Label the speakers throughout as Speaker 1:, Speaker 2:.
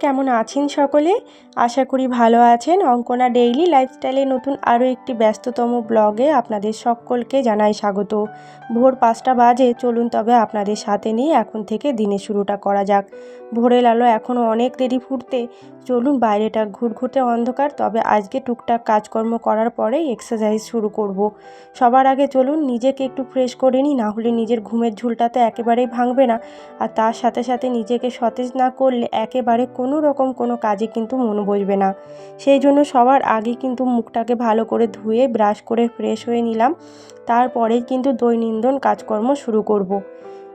Speaker 1: কেমন আছেন সকলে? আশা করি ভালো আছেন। অঙ্কনা ডেইলি লাইফস্টাইলে নতুন আরও একটি ব্যস্ততম ব্লগে আপনাদের সকলকে জানাই স্বাগত। ভোর পাঁচটা বাজে, চলুন তবে আপনাদের সাথে নিয়ে এখন থেকে দিনের শুরুটা করা যাক। ভোরের আলো এখনও অনেক দেরি ফুটতে, চলুন বাইরেটা ঘুরঘুটে অন্ধকার, তবে আজকে টুকটাক কাজকর্ম করার পরেই এক্সারসাইজ শুরু করব। সবার আগে চলুন নিজেকে একটু ফ্রেশ করে নিই না হলে নিজের ঘুমের ঝুলটা তো একেবারেই ভাঙবে না। আর তার সাথে সাথে নিজেকে সতেজ না করলে একেবারে কোনো রকম কোনো কাজে কিন্তু মন বসবে না। সেই জন্য সবার আগে কিন্তু মুখটাকে ভালো করে ধুয়ে, ব্রাশ করে ফ্রেশ হয়ে নিলাম। তারপরেই কিন্তু দৈনন্দিন কাজকর্ম শুরু করব।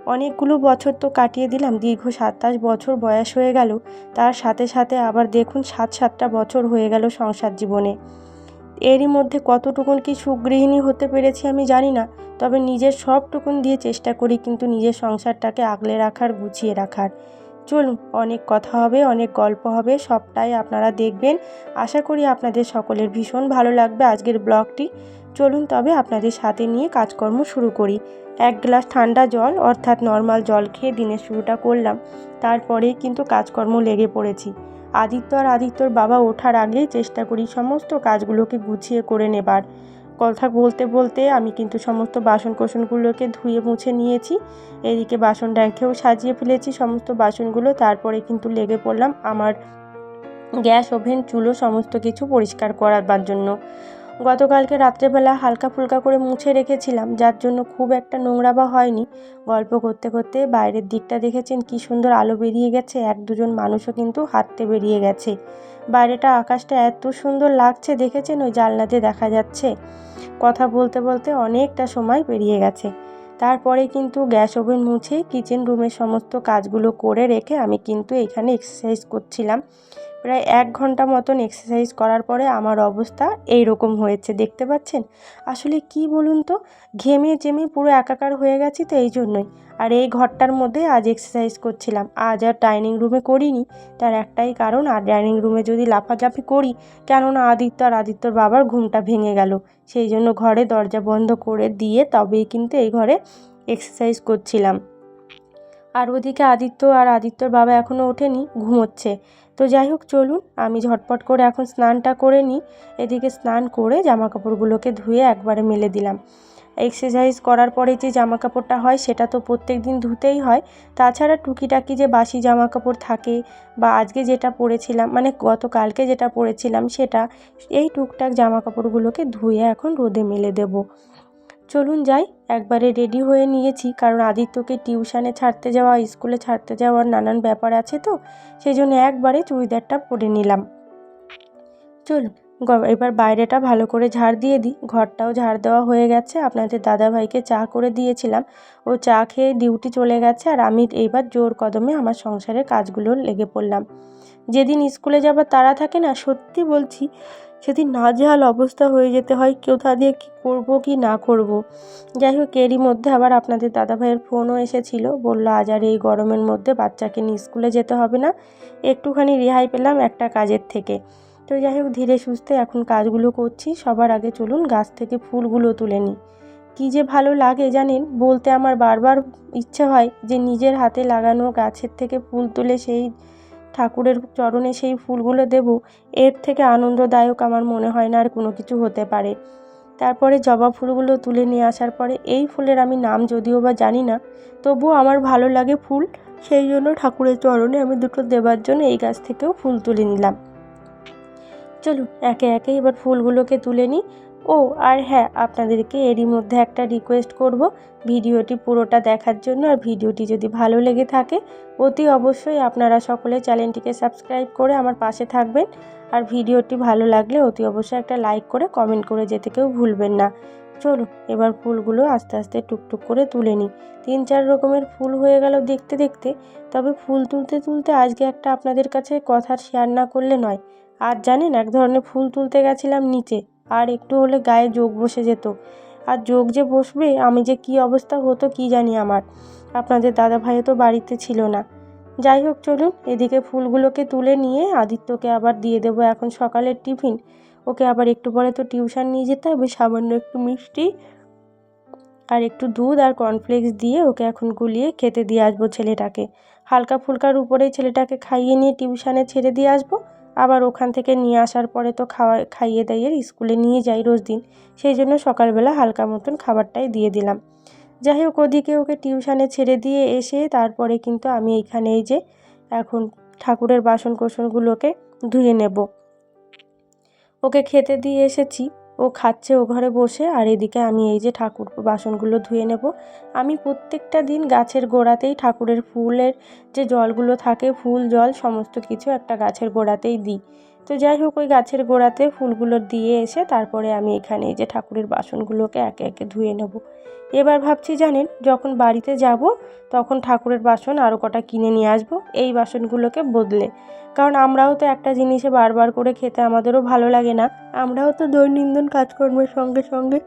Speaker 1: অনেকগুলো বছর তো কাটিয়ে দিলাম, দীর্ঘ সাতাশ বছর বয়স হয়ে গেল। তার সাথে সাথে আবার দেখুন সাত সাতটা বছর হয়ে গেল সংসার জীবনে। এরই মধ্যে কতটুকুন কি সুগৃহিণী হতে পেরেছি আমি জানি না, তবে নিজের সবটুকুন দিয়ে চেষ্টা করি কিন্তু নিজের সংসারটাকে আগলে রাখার, গুছিয়ে রাখার। চলুন, অনেক কথা হবে, অনেক গল্প হবে, সবটাই আপনারা দেখবেন। আশা করি আপনাদের সকলের ভীষণ ভালো লাগবে আজকের ব্লগটি। চলুন তবে আপনাদের সাথে নিয়ে কাজকর্ম শুরু করি। এক গ্লাস ঠান্ডা জল, অর্থাৎ নর্মাল জল খেয়ে দিনের শুরুটা করলাম। তারপরেই কিন্তু কাজকর্ম লেগে পড়েছি। আদিত্য আর আদিত্যর বাবা ওঠার আগেই চেষ্টা করি সমস্ত কাজগুলোকে গুছিয়ে করে নেবার। কথা বলতে বলতে আমি কিন্তু সমস্ত বাসন কোসনগুলোকে ধুয়ে মুছে নিয়েছি। এদিকে বাসন ড্যাঙ্কেও সাজিয়ে ফেলেছি সমস্ত বাসনগুলো। তারপরে কিন্তু লেগে পড়লাম আমার গ্যাস ওভেন, চুলো, সমস্ত কিছু পরিষ্কার করাবার জন্য। গতকালকে রাত্রেবেলা হালকা ফুলকা করে মুছে রেখেছিলাম, যার জন্য খুব একটা নোংরা বা হয়নি। গল্প করতে করতে বাইরের দিকটা দেখেছেন, কি সুন্দর আলো বেরিয়ে গেছে, এক দুজন মানুষও কিন্তু হাঁটতে বেরিয়ে গেছে। বাইরেটা আকাশটা এত সুন্দর লাগছে, দেখেছেন? ওই জানলাতে দেখা যাচ্ছে। কথা বলতে বলতে অনেকটা সময় পেরিয়ে গেছে। তারপরে কিন্তু গ্যাস ওভেন মুছে কিচেন রুমের সমস্ত কাজগুলো করে রেখে আমি কিন্তু এখানে এক্সারসাইজ করছিলাম। প্রায় এক ঘণ্টা মতন এক্সারসাইজ করার পরে আমার অবস্থা এই রকম হয়েছে, দেখতে পাচ্ছেন? আসলে কি বলুন তো? ঘেমে জেমে পুরো একাকার হয়ে গেছি তো এই জন্যই। আর এই ঘরটার মধ্যে আজ এক্সারসাইজ করছিলাম। আজ আর ডাইনিং রুমে করিনি। তার একটাই কারণ, আর ডাইনিং রুমে যদি লাফালাফি করি, কেননা আদিত্য আর আদিত্যর বাবার ঘুমটা ভেঙে গেল। সেই জন্য ঘরে দরজা বন্ধ করে দিয়ে তবেই কিন্তু এই ঘরে এক্সারসাইজ করছিলাম। আর ওদিকে আদিত্য আর আদিত্যর বাবা এখনও ওঠেনি, ঘুমোচ্ছে। তো যাই হোক, চলুন। আমি ঝটপট করে এখন স্নানটা করে নিই। এদিকে স্নান করে জামা কাপড়গুলোকে ধুয়ে একবারে মেলে দিলাম। এক্সারসাইজ করার পরে যে জামা কাপড়টা হয়, সেটা তো প্রত্যেক দিন ধুতেই হয়। তাছাড়া টুকিটাকি যে বাসি জামা কাপড় থাকে বা আজকে যেটা পরেছিলাম মানে গতকালকে যেটা পরেছিলাম, সেটা এই টুকটাক জামা কাপড়গুলোকে ধুয়ে এখন রোদে মেলে দেবো। চলুন যাই, একবারে রেডি হয়ে নিয়েছি। কারণ আদিত্যকে টিউশানে ছাড়তে যাওয়া স্কুলে ছাড়তে যাওয়ার নানান ব্যাপার আছে তো সেই জন্য একবারে চুড়িদারটা পরে নিলাম। চলুন এবার বাইরেটা ভালো করে ঝাড় দিয়ে দিই। ঘরটাও ঝাড় দেওয়া হয়ে গেছে। আপনাদের দাদাভাইকে চা করে দিয়েছিলাম। ও চা খেয়ে ডিউটি চলে গেছে আর আমি এইবার জোর কদমে আমার সংসারের কাজগুলো লেগে পড়লাম। যেদিন স্কুলে যাবার তারা থাকে না, সত্যি বলছি সেদিন নাজেহাল অবস্থা হয়ে যেতে হয় কোথা দিয়ে কী করব কি না করব। যাই হোক, এরই মধ্যে আবার আপনাদের দাদাভাইয়ের ফোনও এসেছিল, বলল, আজ আর এই গরমের মধ্যে বাচ্চাকে নিয়ে স্কুলে যেতে হবে না, একটুখানি রেহাই পেলাম একটা কাজের থেকে তো যাই হোক, ধীরে সুস্থে এখন কাজগুলো করছি, সবার আগে চলুন গাছ থেকে ফুলগুলো তুলে নিই কী যে ভালো লাগে জানেন, বলতে আমার বারবার ইচ্ছে হয় যে নিজের হাতে লাগানো গাছের থেকে ফুল তুলে সেই ঠাকুরের চরণে সেই ফুলগুলো দেব, এর থেকে আনন্দদায়ক আমার মনে হয় না আর কোনো কিছু হতে পারে। তারপরে জবা ফুলগুলো তুলে নিয়ে আসার পরে এই ফুলের আমি নাম যদিও বা জানি না, তবুও আমার ভালো লাগে ফুল, সেই জন্য ঠাকুরের চরণে আমি দুটো দেবার জন্য এই গাছ থেকেও ফুল তুলে নিলাম। চলুন, একে একে এবার ফুলগুলোকে তুলে নিই। ও, আর হ্যাঁ আপনাদেরকে এরই মধ্যে একটা রিকোয়েস্ট করব ভিডিওটি পুরোটা দেখার জন্য। আর ভিডিওটি যদি ভালো লেগে থাকে, অতি অবশ্যই আপনারা সকলে চ্যানেলটিকে সাবস্ক্রাইব করে আমার পাশে থাকবেন। আর ভিডিওটি ভালো লাগলে অতি অবশ্যই একটা লাইক করে কমেন্ট করে যেতে কেউ ভুলবেন না। চলুন, এবার ফুলগুলো আস্তে আস্তে টুকটুক করে তুলে নিই। তিন চার রকমের ফুল হয়ে গেল দেখতে দেখতে। তবে ফুল তুলতে তুলতে আজকে একটা আপনাদের কাছে কথা শেয়ার না করলে নয়। আর জানেন, এক ধরনের ফুল তুলতে গেছিলাম নিচে। আর একটু হলে গায়ে যোগ বসে যেত। আর যোগ যে বসবে, আমি যে কি অবস্থা হতো কি জানি আমার। আপনাদের দাদা ভাইও তো বাড়িতে ছিল না। যাই হোক, চলুন, এদিকে ফুলগুলোকে তুলে নিয়ে আদিত্যকে আবার দিয়ে দেবো এখন সকালের টিফিন। ওকে আবার একটু পরে তো টিউশন নিয়ে যেতে হবে, সামান্য একটু মিষ্টি আর একটু দুধ আর কর্নফ্লেক্স দিয়ে ওকে এখন গুলিয়ে খেতে দিয়ে আসব ছেলেটাকে। হালকা ফুলকার উপরেই ছেলেটাকে খাইয়ে নিয়ে টিউশানে ছেড়ে দিয়ে আসব। আবার ওখান থেকে নিয়ে আসার পরে তো খাওয়া, খাইয়ে দাইয়ে স্কুলে নিয়ে যাই রোজ দিন। সেই জন্য সকালবেলা হালকা মতন খাবারটাই দিয়ে দিলাম। যাই হোক, ওদিকে ওকে টিউশানে ছেড়ে দিয়ে এসে তারপরে কিন্তু আমি এইখানে এই যে এখন ঠাকুরের বাসন কোসনগুলোকে ধুয়ে নেব। ওকে খেতে দিয়ে এসেছি। ও খাচ্ছে ও ঘরে বসে, আর এদিকে আমি এই যে ঠাকুর বাসনগুলো ধুয়ে নেব। আমি প্রত্যেকটা দিন গাছের গোড়াতেই ঠাকুরের ফুলের যে জলগুলো থাকে, ফুল, জল, সমস্ত কিছু একটা গাছের গোড়াতেই দিই। তো যাই হোক, ওই গাছের গোড়াতে ফুলগুলো দিয়ে এসে তারপরে আমি এখানে যে ঠাকুরের বাসনগুলোকে একে একে ধুয়ে নেব। এবার ভাবছি, জানেন, যখন বাড়িতে যাব, তখন ঠাকুরের বাসন আরও কটা কিনে নিয়ে আসব, এই বাসনগুলোকে বদলে। কারণ আমরাও তো একটা জিনিসে বারবার করে খেতে আমাদেরও ভালো লাগে না। আমরাও তো দৈনন্দিন কাজকর্মের সঙ্গে সঙ্গে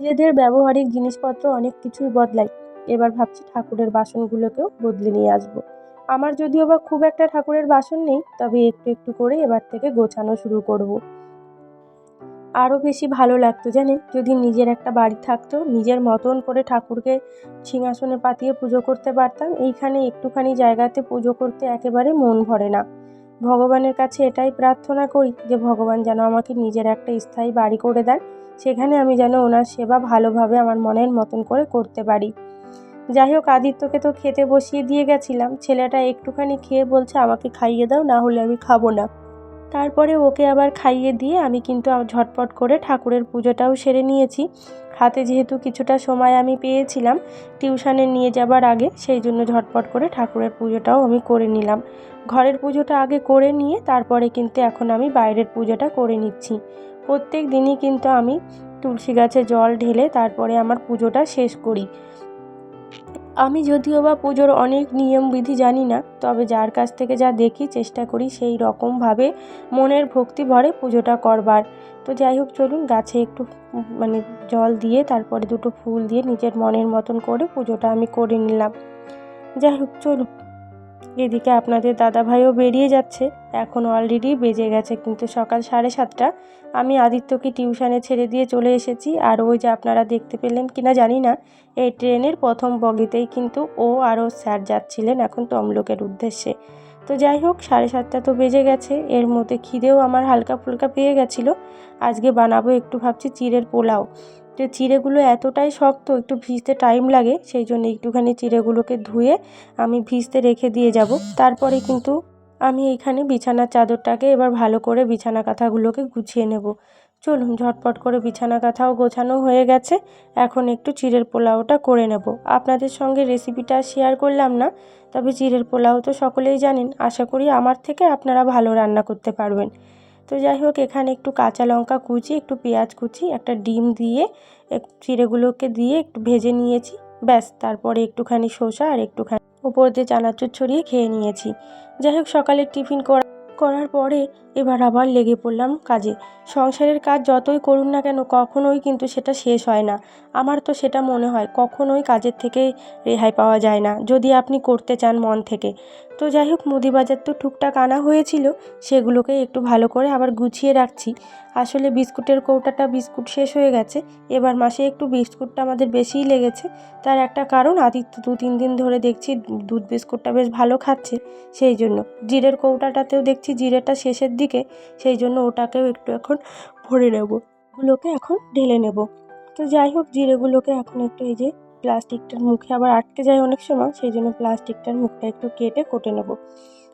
Speaker 1: নিজেদের ব্যবহারিক জিনিসপত্র অনেক কিছুই বদলাই। এবার ভাবছি ঠাকুরের বাসনগুলোকেও বদলে নিয়ে আসব। আমার যদিও বা খুব একটা ঠাকুরের বাসন নেই, তবে একটু একটু করে এবার থেকে গোছানো শুরু করব। আরও বেশি ভালো লাগতো জানেন, যদি নিজের একটা বাড়ি থাকতো, নিজের মতন করে ঠাকুরকে সিংহাসনে পাতিয়ে পুজো করতে পারতাম, এইখানে একটুখানি জায়গাতে পুজো করতে একেবারে মন ভরে না ভগবানের কাছে এটাই প্রার্থনা করি যে, ভগবান যেন আমাকে নিজের একটা স্থায়ী বাড়ি করে দেন, সেখানে আমি যেন ওনার সেবা ভালোভাবে আমার মনের মতন করে করতে পারি যাই হোক আদিত্যকে তো খেতে বসিয়ে দিয়ে গেছিলাম। ছেলেটা একটুখানি খেয়ে বলছে, আমাকে খাইয়ে দাও, না হলে আমি খাব না। তারপরে ওকে আবার খাইয়ে দিয়ে আমি কিন্তু ঝটপট করে ঠাকুরের পুজোটাও সেরে নিয়েছি। হাতে যেহেতু কিছুটা সময় আমি পেয়েছিলাম, টিউশনে নিয়ে যাবার আগে সেই জন্য ঝটপট করে ঠাকুরের পুজোটাও আমি করে নিলাম। ঘরের পুজোটা আগে করে নিয়ে তারপরে কিন্তু এখন আমি বাইরের পুজোটা করে নিচ্ছি। প্রত্যেক দিনই কিন্তু আমি তুলসী গাছে জল ঢেলে তারপরে আমার পুজোটা শেষ করি। আমি যদিও বা পুজোর অনেক নিয়মবিধি জানি না, তবে যার কাছ থেকে যা দেখি চেষ্টা করি সেই রকমভাবে মনের ভক্তি ভরে পুজোটা করবার। তো যাই হোক, চলুন গাছে একটু মানে জল দিয়ে তারপরে দুটো ফুল দিয়ে নিজের মনের মতন করে পুজোটা আমি করে নিলাম। যাই হোক, চলুন। এদিকে আপনাদের দাদাভাইও বেরিয়ে যাচ্ছে। এখন অলরেডি বেজে গেছে কিন্তু সকাল সাড়ে সাতটা। আমি আদিত্যকে টিউশনে ছেড়ে দিয়ে চলে এসেছি আর ওই যে আপনারা দেখতে পেলেন কিনা জানি না, এই ট্রেনের প্রথম বগিতেই কিন্তু ও আরও স্যার যাচ্ছিলেন এখন তমলুকের উদ্দেশ্যে। তো যাই হোক, সাড়ে সাতটা তো বেজে গেছে, এর মধ্যে খিদেও আমার হালকা ফুলকা পেয়ে গেছিল। আজকে বানাবো একটু ভাবছি চিড়ের পোলাও। তো চিড়েগুলো এতটাই শক্ত, একটু ভিজতে টাইম লাগে, সেই জন্য একটুখানি চিড়েগুলোকে ধুয়ে আমি ভিজতে রেখে দিয়ে যাব। তারপরে কিন্তু আমি এইখানে বিছানার চাদরটাকে এবার ভালো করে বিছানা কাঁথাগুলোকে গুছিয়ে নেব। চলুন, ঝটপট করে বিছানা কাঁথাও গোছানো হয়ে গেছে। এখন একটু চিড়ের পোলাওটা করে নেব। আপনাদের সঙ্গে রেসিপিটা শেয়ার করলাম না, তবে চিড়ের পোলাও তো সকলেই জানেন। আশা করি আমার থেকে আপনারা ভালো রান্না করতে পারবেন। তো যাই হোক, এখানে একটু কাঁচা লঙ্কা কুচি, একটু পেঁয়াজ কুচি, একটা ডিম দিয়ে চিড়েগুলোকে দিয়ে একটু ভেজে নিয়েছি। ব্যাস, তারপরে একটুখানি শসা আর একটুখানি উপর দিয়ে চানাচুর ছড়িয়ে খেয়ে নিয়েছি। যাই হোক, সকালের টিফিন করা, করার পরে এবার আবার লেগে পড়লাম কাজে। সংসারের কাজ যতই করুন না কেন, কখনোই কিন্তু সেটা শেষ হয় না। আমার তো সেটা মনে হয়, কখনোই কাজের থেকে রেহাই পাওয়া যায় না, যদি আপনি করতে চান মন থেকে। তো যাই হোক মুদি বাজার তো টুকটাক আনা হয়েছিল, সেগুলোকে একটু ভালো করে আবার গুছিয়ে রাখছি। আসলে বিস্কুটের কৌটাটা বিস্কুট শেষ হয়ে গেছে, এবার মাসে একটু বিস্কুটটা আমাদের বেশিই লেগেছে। তার একটা কারণ, আদিত্য দু তিন দিন ধরে দেখছি দুধ বিস্কুটটা বেশ ভালো খাচ্ছে, সেই জন্য। জিরের কৌটাটাতেও দেখছি জিরেটা শেষের দিকে সেই জন্য ওটাকেও একটু এখন ভরে নেব। ওগুলোকে এখন ঢেলে নেব। তো যাই হোক, জিরেগুলোকে এখন একটু এই যে প্লাস্টিকটার মুখে আবার আটকে যায় অনেক সময়, সেই জন্য প্লাস্টিকটার মুখটা একটু কেটে কোটে নেব।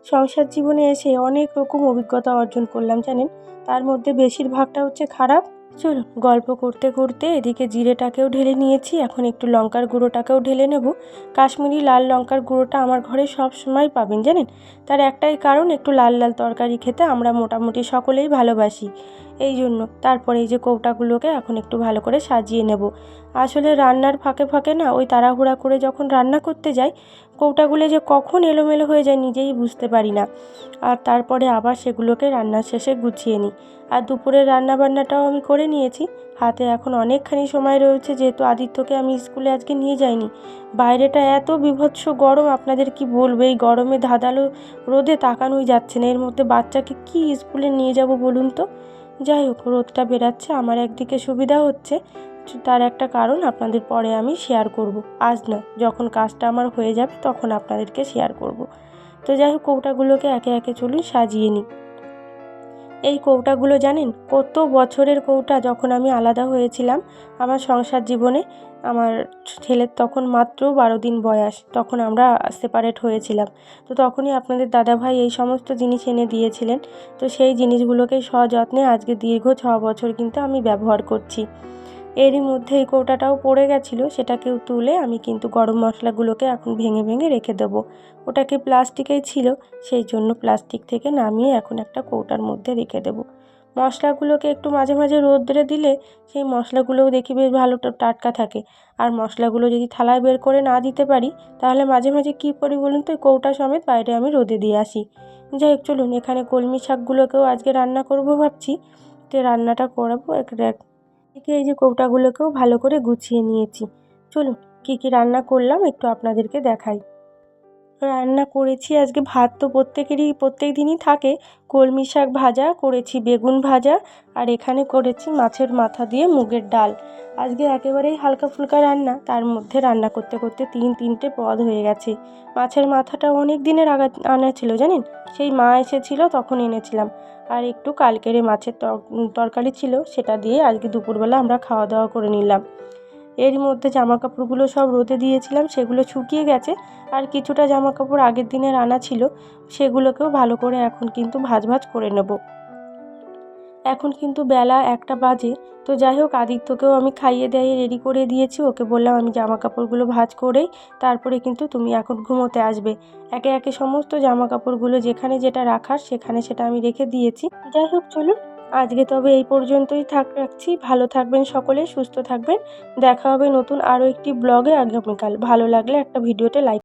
Speaker 1: সংসার জীবনে এসে অনেক রকম অভিজ্ঞতা অর্জন করলাম, জানেন? তার মধ্যে বেশিরভাগটা হচ্ছে খারাপ চলো, গল্প করতে করতে এদিকে জিরেটাকেও ঢেলে নিয়েছি, এখন একটু লঙ্কার গুঁড়োটাকেও ঢেলে নেব। কাশ্মীরি লাল লঙ্কার গুঁড়োটা আমার ঘরে সব সময় পাবেন, জানেন? তার একটাই কারণ, একটু লাল লাল তরকারি খেতে আমরা মোটামুটি সকলেই ভালোবাসি। এই জন্য তারপরে এই যে কৌটাগুলোকে এখন একটু ভালো করে সাজিয়ে নেব। আসলে রান্নার ফাঁকে ফাঁকে না, ওই তাড়াহুড়া করে যখন রান্না করতে যাই, কৌটাগুলো যে কখন এলোমেলো হয়ে যায় নিজেই বুঝতে পারি না। আর তারপরে আবার সেগুলোকে রান্নার শেষে গুছিয়ে নিই। আর দুপুরের রান্না বান্নাটাও আমি করে নিয়েছি। হাতে এখন অনেকখানি সময় রয়েছে, যেহেতু আদিত্যকে আমি স্কুলে আজকে নিয়ে যাইনি। বাইরেটা এত বিভৎস গরম, আপনাদের কি বলব? এই গরমে ধাঁধালো রোদে তাকানোই যাচ্ছে না। এর মধ্যে বাচ্চাকে কি স্কুলে নিয়ে যাব বলুন তো? যাই হোক, রোদটা বেরাচ্ছে আমার একদিকে সুবিধা হচ্ছে। তার একটা কারণ আপনাদের পরে আমি শেয়ার করব। আজ না যখন কাজটা আমার হয়ে যাবে, তখন আপনাদেরকে শেয়ার করব। তো যাই হোক, কৌটাগুলোকে একে একে চলুন সাজিয়ে নিই। এই কৌটাগুলো জানেন? কত বছরের কৌটা যখন আমি আলাদা হয়েছিলাম আমার সংসার জীবনে, আমার ছেলের তখন মাত্র বারো দিন বয়স, তখন আমরা সেপারেট হয়েছিলাম। তো তখনই আপনাদের দাদাভাই এই সমস্ত জিনিস এনে দিয়েছিলেন। তো সেই জিনিসগুলোকে সযত্নে আজকে দীর্ঘ ছ বছর কিন্তু আমি ব্যবহার করছি। এরই মধ্যে এই কৌটাটাও পড়ে গেছিল, সেটাকেও তুলে আমি কিন্তু গরম মশলাগুলোকে এখন ভেঙে ভেঙে রেখে দেবো। ওটাকে প্লাস্টিকেই ছিল, সেই জন্য প্লাস্টিক থেকে নামিয়ে এখন একটা কৌটার মধ্যে রেখে দেবো। মশলাগুলোকে একটু মাঝে মাঝে রোদ্রে দিলে সেই মশলাগুলোও দেখি বেশ ভালো টাটকা থাকে। আর মশলাগুলো যদি থালায় বের করে না দিতে পারি, তাহলে মাঝে মাঝে কী করি বলুন তো কৌটা সমেত বাইরে আমি রোদে দিয়ে আসি। যাই হোক, চলুন, এখানে কলমি শাকগুলোকেও আজকে রান্না করব ভাবছি। তো রান্নাটা করাবো এদিকে এই যে কৌটাগুলোকেও ভালো করে গুছিয়ে নিয়েছি। চলুন, কী কী রান্না করলাম একটু আপনাদেরকে দেখাই। রান্না করেছি, আজকে ভাত তো প্রত্যেকেরই, প্রত্যেক দিনই থাকে। কলমি শাক ভাজা করেছি, বেগুন ভাজা, আর এখানে করেছি মাছের মাথা দিয়ে মুগের ডাল। আজকে একেবারেই হালকা ফুলকা রান্না, তার মধ্যে রান্না করতে করতে তিন, তিনটে পদ হয়ে গেছে। মাছের মাথাটা অনেক দিনের আগা, আনা ছিল, জানেন? সেই মা এসেছিল, তখন এনেছিলাম। আর একটু কালকেরে মাছের তরকারি ছিল, সেটা দিয়ে আজকে দুপুরবেলা আমরা খাওয়া দাওয়া করে নিলাম। এর মধ্যে জামা কাপড়গুলো সব রোদে দিয়েছিলাম, সেগুলো শুকিয়ে গেছে। আর কিছুটা জামা কাপড় আগের দিনের আনা ছিল, সেগুলোকেও ভালো করে এখন কিন্তু ভাজ ভাজ করে নেব। এখন কিন্তু বেলা একটা বাজে, তো যাই হোক আদিত্যকেও আমি খাইয়ে দাইয়ে রেডি করে দিয়েছি। ওকে বললাম, আমি জামা কাপড়গুলো ভাজ করেই তারপরে কিন্তু তুমি এখন ঘুমোতে আসবে। একে একে সমস্ত জামা কাপড়গুলো যেখানে যেটা রাখার সেখানে সেটা আমি রেখে দিয়েছি। যাই হোক, চলুন। আজকে তবে এই পর্যন্তই থাক, রাখছি। ভালো থাকবেন সকলে, সুস্থ থাকবেন। দেখা হবে নতুন আরও একটি ব্লগে আগামীকাল ভালো লাগলে একটা ভিডিওতে লাইক